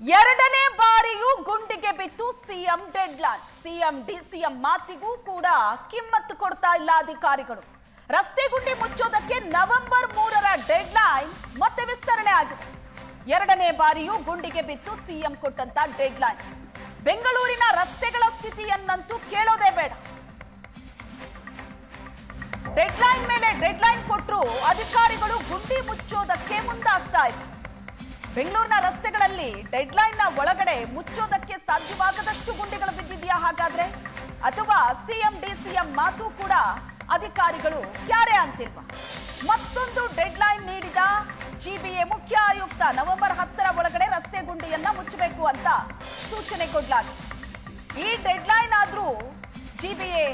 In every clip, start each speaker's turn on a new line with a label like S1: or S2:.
S1: ಎರಡನೇ ಬಾರಿಯೂ ಗುಂಡಿಗೆ ಬಿತ್ತು ಸಿಎಂ ಡೆಡ್ಲೈನ್. ಸಿಎಂ, ಡಿಸಿಎಂ ಮಾತಿಗೂ ಕೂಡ ಕಿಮ್ಮತ್ತು ಕೊಡ್ತಾ ಇಲ್ಲ ಅಧಿಕಾರಿಗಳು. ರಸ್ತೆ ಗುಂಡಿ ಮುಚ್ಚೋದಕ್ಕೆ ನವೆಂಬರ್ ಮೂರರ ಡೆಡ್ಲೈನ್ ಮತ್ತೆ ವಿಸ್ತರಣೆ ಆಗಿದೆ. ಎರಡನೇ ಬಾರಿಯೂ ಗುಂಡಿಗೆ ಬಿತ್ತು ಸಿಎಂ ಕೊಟ್ಟಂತ ಡೆಡ್ಲೈನ್. ಬೆಂಗಳೂರಿನ ರಸ್ತೆಗಳ ಸ್ಥಿತಿಯನ್ನಂತೂ ಕೇಳೋದೇ ಬೇಡ. ಡೆಡ್ಲೈನ್ ಮೇಲೆ ಡೆಡ್ಲೈನ್ ಕೊಟ್ಟರು ಅಧಿಕಾರಿಗಳು ಗುಂಡಿ ಮುಚ್ಚೋದಕ್ಕೆ ಮುಂದಾಗ್ತಾ ಇಲ್ಲ. ಬೆಂಗಳೂರಿನ ರಸ್ತೆಗಳಲ್ಲಿ ಡೆಡ್ಲೈನ್ನ ಒಳಗಡೆ ಮುಚ್ಚೋದಕ್ಕೆ ಸಾಧ್ಯವಾಗದಷ್ಟು ಗುಂಡಿಗಳು ಬಿದ್ದಿದೆಯಾ ಹಾಗಾದ್ರೆ? ಅಥವಾ ಸಿಎಂ, ಡಿಸಿಎಂ ಮಾತು ಕೂಡ ಅಧಿಕಾರಿಗಳು ಕ್ಯಾರೆ ಅಂತಿಲ್ವಾ? ಮತ್ತೊಂದು ಡೆಡ್ಲೈನ್ ನೀಡಿದ ಜಿಬಿಎ ಮುಖ್ಯ ಆಯುಕ್ತ ನವೆಂಬರ್ ಹತ್ತರ ಒಳಗಡೆ ರಸ್ತೆ ಗುಂಡಿಯನ್ನ ಮುಚ್ಚಬೇಕು ಅಂತ ಸೂಚನೆ ಕೊಡ್ಲಾಗಿದೆ. ಈ ಡೆಡ್ಲೈನ್ ಆದ್ರೂ ಜಿಬಿಎ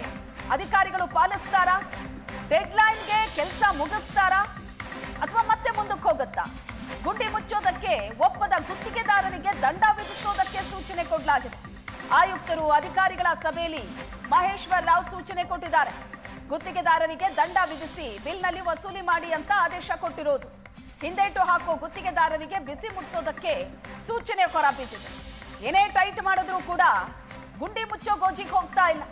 S1: ಅಧಿಕಾರಿಗಳು ಪಾಲಿಸ್ತಾರಾ? ಡೆಡ್ಲೈನ್ಗೆ ಕೆಲಸ ಮುಗಿಸ್ತಾರಾ? ಅಥವಾ ಮತ್ತೆ ಮುಂದಕ್ಕೆ ಹೋಗುತ್ತಾ? ಗುಂಡಿ ಮುಚ್ಚೋದಕ್ಕೆ ಒಪ್ಪದ ಗುತ್ತಿಗೆದಾರರಿಗೆ ದಂಡ ವಿಧಿಸೋದಕ್ಕೆ ಸೂಚನೆ ಕೊಡಲಾಗಿದೆ. ಆಯುಕ್ತರು ಅಧಿಕಾರಿಗಳ ಸಭೆಯಲ್ಲಿ ಮಹೇಶ್ವರ್ ರಾವ್ ಸೂಚನೆ ಕೊಟ್ಟಿದ್ದಾರೆ. ಗುತ್ತಿಗೆದಾರರಿಗೆ ದಂಡ ವಿಧಿಸಿ ಬಿಲ್ನಲ್ಲಿ ವಸೂಲಿ ಮಾಡಿ ಅಂತ ಆದೇಶ ಕೊಟ್ಟಿರೋದು. ಹಿಂದೇಟು ಹಾಕೋ ಗುತ್ತಿಗೆದಾರರಿಗೆ ಬಿಸಿ ಮುಟ್ಸೋದಕ್ಕೆ ಸೂಚನೆ ಹೊರಬಿದ್ದಿದೆ. ಏನೇ ಟೈಟ್ ಮಾಡಿದ್ರೂ ಕೂಡ ಗುಂಡಿ ಮುಚ್ಚೋ ಗೋಜಿಗೆ ಹೋಗ್ತಾ ಇಲ್ಲ.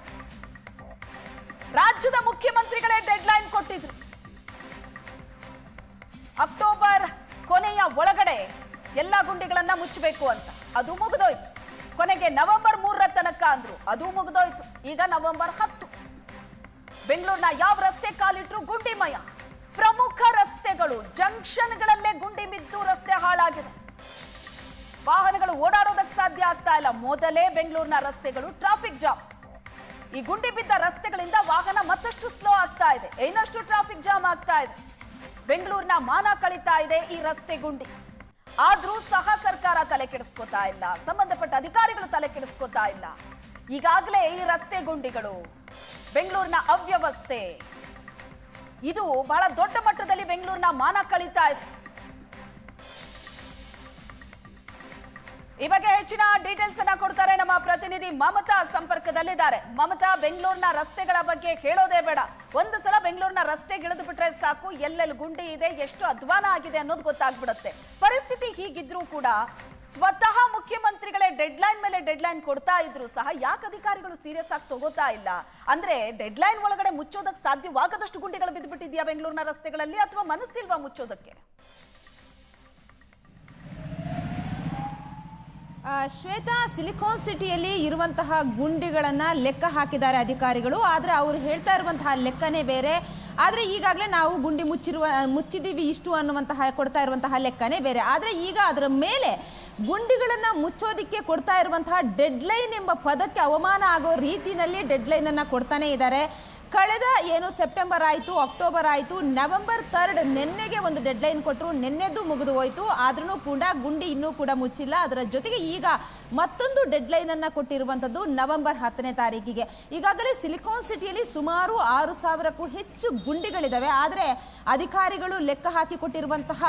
S1: ರಾಜ್ಯದ ಮುಖ್ಯಮಂತ್ರಿಗಳೇ ಡೆಡ್ ಲೈನ್ ಕೊಟ್ಟಿದ್ರು. ಅಕ್ಟೋಬರ್ ಎಲ್ಲ ಗುಂಡಿಗಳನ್ನ ಮುಚ್ಚಬೇಕು ಅಂತ. ಅದು ಮುಗಿದೋಯ್ತು. ಕೊನೆಗೆ ನವೆಂಬರ್ ಮೂರರ ತನಕ ಅಂದ್ರು. ಅದು ಮುಗಿದೋಯ್ತು. ಈಗ ನವೆಂಬರ್ ಹತ್ತು. ಬೆಂಗಳೂರಿನ ಯಾವ ರಸ್ತೆ ಕಾಲಿಟ್ರು ಗುಂಡಿಮಯ? ಪ್ರಮುಖ ರಸ್ತೆಗಳು, ಜಂಕ್ಷನ್ಗಳಲ್ಲೇ ಗುಂಡಿ ಬಿದ್ದು ರಸ್ತೆ ಹಾಳಾಗಿದೆ. ವಾಹನಗಳು ಓಡಾಡೋದಕ್ಕೆ ಸಾಧ್ಯ ಆಗ್ತಾ ಇಲ್ಲ. ಮೊದಲೇ ಬೆಂಗಳೂರಿನ ರಸ್ತೆಗಳು ಟ್ರಾಫಿಕ್ ಜಾಮ್ ಈ ಗುಂಡಿ ಬಿದ್ದ ರಸ್ತೆಗಳಿಂದ ವಾಹನ ಮತ್ತಷ್ಟು ಸ್ಲೋ ಆಗ್ತಾ ಇದೆ. ಇನ್ನಷ್ಟು ಟ್ರಾಫಿಕ್ ಜಾಮ್ ಆಗ್ತಾ ಇದೆ? ಬೆಂಗಳೂರಿನ ಮಾನ ಕಳೀತಾ ಇದೆ ಈ ರಸ್ತೆ ಗುಂಡಿ. ಆದ್ರೂ ಸಹ ಸರ್ಕಾರ ತಲೆ ಕೆಡಿಸ್ಕೋತಾ ಇಲ್ಲ. ಸಂಬಂಧಪಟ್ಟ ಅಧಿಕಾರಿಗಳು ತಲೆ ಕೆಡಿಸ್ಕೋತಾ ಇಲ್ಲ. ಈಗಾಗಲೇ ಈ ರಸ್ತೆ ಗುಂಡಿಗಳು, ಬೆಂಗಳೂರಿನ ಅವ್ಯವಸ್ಥೆ. ಇದು ಬಹಳ ದೊಡ್ಡ ಮಟ್ಟದಲ್ಲಿ ಬೆಂಗಳೂರಿನ ಮಾನ ಕಳೀತಾ ಇದೆ. ಈ ಬಗ್ಗೆ ಹೆಚ್ಚಿನ ಡೀಟೇಲ್ಸ್ ಅನ್ನ ಕೊಡ್ತಾರೆ ನಮ್ಮ ಪ್ರತಿನಿಧಿ ಮಮತಾ ಸಂಪರ್ಕದಲ್ಲಿದ್ದಾರೆ. ಮಮತಾ, ಬೆಂಗಳೂರಿನ ರಸ್ತೆಗಳ ಬಗ್ಗೆ ಹೇಳೋದೇ ಬೇಡ. ಒಂದು ಸಲ ಬೆಂಗಳೂರಿನ ರಸ್ತೆ ಬಿಟ್ರೆ ಸಾಕು. ಎಲ್ಲೆಲ್ಲಿ ಗುಂಡಿ ಇದೆ, ಎಷ್ಟು ಅಧ್ವಾನ ಆಗಿದೆ ಅನ್ನೋದು ಗೊತ್ತಾಗ್ಬಿಡುತ್ತೆ. ಪರಿಸ್ಥಿತಿ ಹೀಗಿದ್ರೂ ಕೂಡ ಸ್ವತಃ ಮುಖ್ಯಮಂತ್ರಿಗಳೇ ಡೆಡ್ಲೈನ್ ಮೇಲೆ ಡೆಡ್ಲೈನ್ ಕೊಡ್ತಾ ಇದ್ರು ಸಹ ಯಾಕೆ ಅಧಿಕಾರಿಗಳು ಸೀರಿಯಸ್ ಆಗಿ ತಗೋತಾ ಇಲ್ಲ? ಅಂದ್ರೆ ಡೆಡ್ಲೈನ್ ಒಳಗಡೆ ಮುಚ್ಚೋದಕ್ಕೆ ಸಾಧ್ಯವಾಗದಷ್ಟು ಗುಂಡಿಗಳು ಬಿದ್ದುಬಿಟ್ಟಿದ್ಯಾ ಬೆಂಗಳೂರಿನ ರಸ್ತೆಗಳಲ್ಲಿ ಅಥವಾ ಮನಸ್ಸಿಲ್ವಾ ಮುಚ್ಚೋದಕ್ಕೆ?
S2: ಶ್ವೇತಾ ಸಿಲಿಕಾನ್ ಸಿಟಿಯಲ್ಲಿ ಇರುವಂತಹ ಗುಂಡಿಗಳನ್ನು ಲೆಕ್ಕ ಹಾಕಿದ್ದಾರೆ ಅಧಿಕಾರಿಗಳು. ಆದರೆ ಅವರು ಹೇಳ್ತಾ ಇರುವಂತಹ ಲೆಕ್ಕನೇ ಬೇರೆ. ಆದರೆ ಈಗಾಗಲೇ ನಾವು ಗುಂಡಿ ಮುಚ್ಚಿರುವ, ಮುಚ್ಚಿದ್ದೀವಿ ಇಷ್ಟು ಅನ್ನುವಂತಹ, ಕೊಡ್ತಾ ಇರುವಂತಹ ಲೆಕ್ಕನೇ ಬೇರೆ. ಆದರೆ ಈಗ ಅದರ ಮೇಲೆ ಗುಂಡಿಗಳನ್ನು ಮುಚ್ಚೋದಿಕ್ಕೆ ಕೊಡ್ತಾ ಇರುವಂತಹ ಡೆಡ್ಲೈನ್ ಎಂಬ ಪದಕ್ಕೆ ಅವಮಾನ ಆಗೋ ರೀತಿಯಲ್ಲಿ ಡೆಡ್ಲೈನನ್ನು ಕೊಡ್ತಾನೆ ಇದ್ದಾರೆ. ಕಳೆದ ಏನು ಸೆಪ್ಟೆಂಬರ್ ಆಯಿತು, ಅಕ್ಟೋಬರ್ ಆಯಿತು, ನವೆಂಬರ್ ತರ್ಡ್ ನಿನ್ನೆಗೆ ಒಂದು ಡೆಡ್ಲೈನ್ ಕೊಟ್ಟರು ನಿನ್ನೆದ್ದು ಮುಗಿದು ಹೋಯಿತು. ಆದ್ರೂ ಕೂಡ ಗುಂಡಿ ಇನ್ನೂ ಕೂಡ ಮುಚ್ಚಿಲ್ಲ. ಅದರ ಜೊತೆಗೆ ಈಗ ಮತ್ತೊಂದು ಡೆಡ್ಲೈನ್ ಅನ್ನ ಕೊಟ್ಟಿರುವಂತದ್ದು ನವೆಂಬರ್ ಹತ್ತನೇ ತಾರೀಕಿಗೆ. ಈಗಾಗಲೇ ಸಿಲಿಕಾನ್ ಸಿಟಿಯಲ್ಲಿ ಸುಮಾರು ಆರು ಸಾವಿರಕ್ಕೂ ಹೆಚ್ಚು ಗುಂಡಿಗಳಿದ್ದಾವೆ ಆದರೆ ಅಧಿಕಾರಿಗಳು ಲೆಕ್ಕ ಹಾಕಿ ಕೊಟ್ಟಿರುವಂತಹ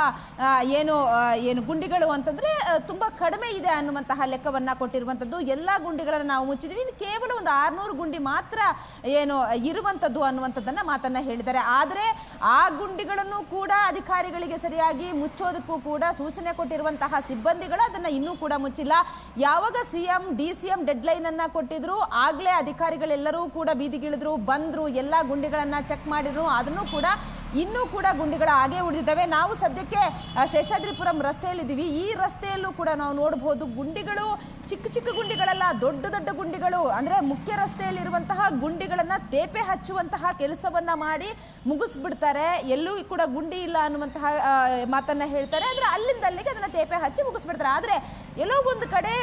S2: ಏನು ಏನು ಗುಂಡಿಗಳು ಅಂತಂದ್ರೆ ತುಂಬಾ ಕಡಿಮೆ ಇದೆ ಅನ್ನುವಂತಹ ಲೆಕ್ಕವನ್ನ ಕೊಟ್ಟಿರುವಂತದ್ದು ಎಲ್ಲಾ ಗುಂಡಿಗಳನ್ನು ನಾವು ಮುಚ್ಚಿದ್ವಿ. ಕೇವಲ ಒಂದು ಆರ್ನೂರು ಗುಂಡಿ ಮಾತ್ರ, ಏನು ಇರುವಂತದ್ದು ಅನ್ನುವಂಥದ್ದನ್ನ ಮಾತನ್ನ ಹೇಳಿದ್ದಾರೆ. ಆದರೆ ಆ ಗುಂಡಿಗಳನ್ನು ಕೂಡ ಅಧಿಕಾರಿಗಳಿಗೆ ಸರಿಯಾಗಿ ಮುಚ್ಚೋದಕ್ಕೂ ಕೂಡ ಸೂಚನೆ ಕೊಟ್ಟಿರುವಂತಹ ಸಿಬ್ಬಂದಿಗಳು ಅದನ್ನ ಇನ್ನೂ ಕೂಡ ಮುಚ್ಚಿಲ್ಲ. ಯಾವಾಗ C M D CM deadline ಅನ್ನ ಕೊಟ್ಟಿದ್ರು, ಆಗ್ಲೇ ಅಧಿಕಾರಿಗಳೆಲ್ಲರೂ ಕೂಡ ಬೀದಿಗಿಳಿದ್ರು, ಬಂದ್ರು, ಎಲ್ಲ ಗುಂಡಿಗಳನ್ನು ಚೆಕ್ ಮಾಡಿದ್ರು, ಅದನ್ನು ಕೂಡ ಇನ್ನೂ ಕೂಡ ಗುಂಡಿಗಳು ಹಾಗೆ ಉಳಿದಿದ್ದಾವೆ. ನಾವು ಸದ್ಯಕ್ಕೆ ಶೇಷಾದ್ರಿಪುರಂ ರಸ್ತೆಯಲ್ಲಿದ್ದೀವಿ. ಈ ರಸ್ತೆಯಲ್ಲೂ ಕೂಡ ನಾವು ನೋಡಬಹುದು ಗುಂಡಿಗಳು ಚಿಕ್ಕ ಚಿಕ್ಕ ಗುಂಡಿಗಳಲ್ಲ, ದೊಡ್ಡ ದೊಡ್ಡ ಗುಂಡಿಗಳು, ಅಂದ್ರೆ ಮುಖ್ಯ ರಸ್ತೆಯಲ್ಲಿರುವಂತಹ ಗುಂಡಿಗಳನ್ನ ತೇಪೆ ಹಚ್ಚುವಂತಹ ಕೆಲಸವನ್ನ ಮಾಡಿ ಮುಗಿಸ್ಬಿಡ್ತಾರೆ. ಎಲ್ಲೂ ಕೂಡ ಗುಂಡಿ ಇಲ್ಲ ಅನ್ನುವಂತಹ ಮಾತನ್ನು ಹೇಳ್ತಾರೆ. ಅಂದ್ರೆ ಅಲ್ಲಿಂದ ಅಲ್ಲಿಗೆ ಅದನ್ನ ತೇಪೆ ಹಚ್ಚಿ ಮುಗಿಸ್ಬಿಡ್ತಾರೆ. ಆದ್ರೆ ಎಲ್ಲೋ ಒಂದು ಕಡೆ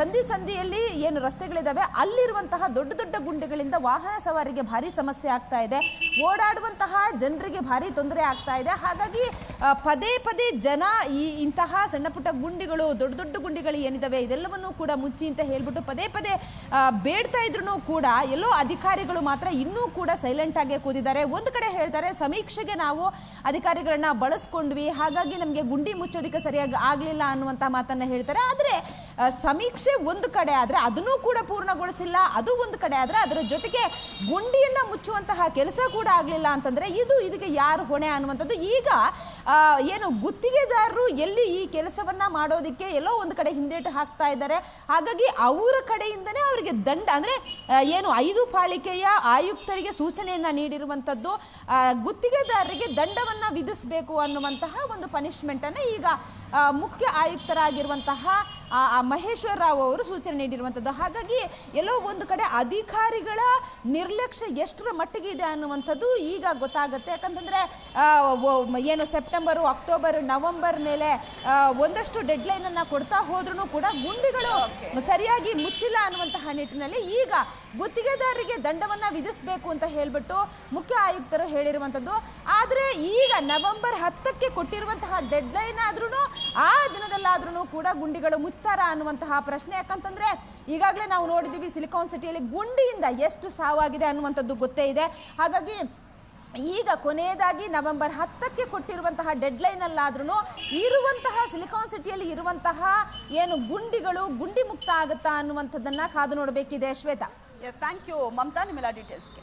S2: ಸಂಧಿ ಸಂಧಿಯಲ್ಲಿ ಏನು ರಸ್ತೆಗಳಿದಾವೆ, ಅಲ್ಲಿರುವಂತಹ ದೊಡ್ಡ ದೊಡ್ಡ ಗುಂಡಿಗಳಿಂದ ವಾಹನ ಸವಾರಿಗೆ ಭಾರಿ ಸಮಸ್ಯೆ ಆಗ್ತಾ ಇದೆ. ಓಡಾಡುವಂತಹ ಜನರಿಗೆ ಭಾರಿ ತೊಂದರೆ ಆಗ್ತಾ ಇದೆ. ಹಾಗಾಗಿ ಪದೇ ಪದೇ ಜನ ಈ ಇಂತಹ ಸಣ್ಣ ಪುಟ್ಟ ಗುಂಡಿಗಳು, ದೊಡ್ಡ ದೊಡ್ಡ ಗುಂಡಿಗಳು ಏನಿದಾವೆ, ಇದೆಲ್ಲವನ್ನು ಕೂಡ ಮುಚ್ಚಿ ಅಂತ ಹೇಳ್ಬಿಟ್ಟು ಪದೇ ಪದೇ ಬೇಡ್ತಾ ಇದ್ರು ಕೂಡ ಎಲ್ಲೋ ಅಧಿಕಾರಿಗಳು ಮಾತ್ರ ಇನ್ನೂ ಕೂಡ ಸೈಲೆಂಟ್ ಆಗಿ ಕೂತಿದ್ದಾರೆ. ಒಂದು ಕಡೆ ಹೇಳ್ತಾರೆ, ಸಮೀಕ್ಷೆಗೆ ನಾವು ಅಧಿಕಾರಿಗಳನ್ನ ಬಳಸ್ಕೊಂಡ್ವಿ, ಹಾಗಾಗಿ ನಮಗೆ ಗುಂಡಿ ಮುಚ್ಚೋದಕ್ಕೆ ಸರಿಯಾಗಿ ಆಗ್ಲಿಲ್ಲ ಅನ್ನುವಂತ ಮಾತನ್ನ ಹೇಳ್ತಾರೆ. ಆದ್ರೆ ಸಮೀಕ್ಷೆ ಒಂದು ಕಡೆ ಆದ್ರೆ ಅದನ್ನೂ ಕೂಡ ಪೂರ್ಣಗೊಳಿಸಿಲ್ಲ, ಅದು ಒಂದು ಕಡೆ ಆದ್ರೆ ಅದರ ಜೊತೆಗೆ ಗುಂಡಿಯನ್ನ ಮುಚ್ಚುವಂತಹ ಕೆಲಸ ಕೂಡ ಆಗ್ಲಿಲ್ಲ ಅಂತಂದ್ರೆ ಇದು ಇದಕ್ಕೆ ಯಾರು ಹೊಣೆ ಅನ್ನುವಂಥದ್ದು. ಈಗ ಏನು ಗುತ್ತಿಗೆದಾರರು ಎಲ್ಲಿ ಈ ಕೆಲಸವನ್ನ ಮಾಡೋದಕ್ಕೆ ಎಲ್ಲೋ ಒಂದು ಕಡೆ ಹಿಂದೇಟು ಹಾಕ್ತಾ ಇದ್ದಾರೆ. ಹಾಗಾಗಿ ಅವರ ಕಡೆಯಿಂದನೇ ಅವರಿಗೆ ದಂಡ, ಅಂದರೆ ಏನು ಐದು ಪಾಲಿಕೆಯ ಆಯುಕ್ತರಿಗೆ ಸೂಚನೆಯನ್ನು ನೀಡಿರುವಂಥದ್ದು ಗುತ್ತಿಗೆದಾರರಿಗೆ ದಂಡವನ್ನು ವಿಧಿಸಬೇಕು ಅನ್ನುವಂತಹ ಒಂದು ಪನಿಷ್ಮೆಂಟನ್ನು ಈಗ ಮುಖ್ಯ ಆಯುಕ್ತರಾಗಿರುವಂತಹ ಮಹೇಶ್ವರ ರಾವ್ ಅವರು ಸೂಚನೆ ನೀಡಿರುವಂಥದ್ದು ಹಾಗಾಗಿ ಎಲ್ಲೋ ಒಂದು ಕಡೆ ಅಧಿಕಾರಿಗಳ ನಿರ್ಲಕ್ಷ್ಯ ಎಷ್ಟರ ಮಟ್ಟಿಗೆ ಇದೆ ಅನ್ನುವಂಥದ್ದು ಈಗ ಗೊತ್ತಾಗುತ್ತೆ. ಯಾಕಂತಂದ್ರೆ ಏನು ಸೆಪ್ಟೆಂಬರು, ಅಕ್ಟೋಬರ್, ನವೆಂಬರ್ ಮೇಲೆ ಒಂದಷ್ಟು ಡೆಡ್ಲೈನನ್ನು ಕೊಡ್ತಾ ಹೋದ್ರೂ ಕೂಡ ಗುಂಡಿಗಳು ಸರಿಯಾಗಿ ಮುಚ್ಚಿಲ್ಲ ಅನ್ನುವಂತಹ ನಿಟ್ಟಿನಲ್ಲಿ ಈಗ ಗುತ್ತಿಗೆದಾರರಿಗೆ ದಂಡವನ್ನು ವಿಧಿಸಬೇಕು ಅಂತ ಹೇಳಿಬಿಟ್ಟು ಮುಖ್ಯ ಆಯುಕ್ತರು ಹೇಳಿರುವಂಥದ್ದು ಆದರೆ ಈಗ ನವೆಂಬರ್ ಹತ್ತಕ್ಕೆ ಕೊಟ್ಟಿರುವಂತಹ ಡೆಡ್ಲೈನ್ ಆದ್ರೂ ಆ ದಿನದಲ್ಲಾದ್ರೂ ಕೂಡ ಗುಂಡಿಗಳು ಮುಚ್ತಾರ ಅನ್ನುವಂತಹ ಪ್ರಶ್ನೆ. ಯಾಕಂತಂದ್ರೆ ಈಗಾಗಲೇ ನಾವು ನೋಡಿದ್ದೀವಿ ಸಿಲಿಕಾನ್ ಸಿಟಿಯಲ್ಲಿ ಗುಂಡಿಯಿಂದ ಎಷ್ಟು ಸಾವಾಗಿದೆ ಅನ್ನುವಂಥದ್ದು ಗೊತ್ತೇ ಇದೆ. ಹಾಗಾಗಿ ಈಗ ಕೊನೆಯದಾಗಿ ನವೆಂಬರ್ ಹತ್ತಕ್ಕೆ ಕೊಟ್ಟಿರುವಂತಹ ಡೆಡ್ಲೈನಲ್ಲಾದ್ರೂ ಇರುವಂತಹ ಸಿಲಿಕಾನ್ ಸಿಟಿಯಲ್ಲಿ ಇರುವಂತಹ ಏನು ಗುಂಡಿಗಳು ಗುಂಡಿ ಮುಕ್ತ ಆಗುತ್ತಾ ಅನ್ನುವಂಥದ್ದನ್ನ ಕಾದು ನೋಡಬೇಕಿದೆ Shweta.
S1: Yes thank you Mamata, ನಿಮ್ಮೆಲ್ಲ ಡೀಟೇಲ್ಸ್ಗೆ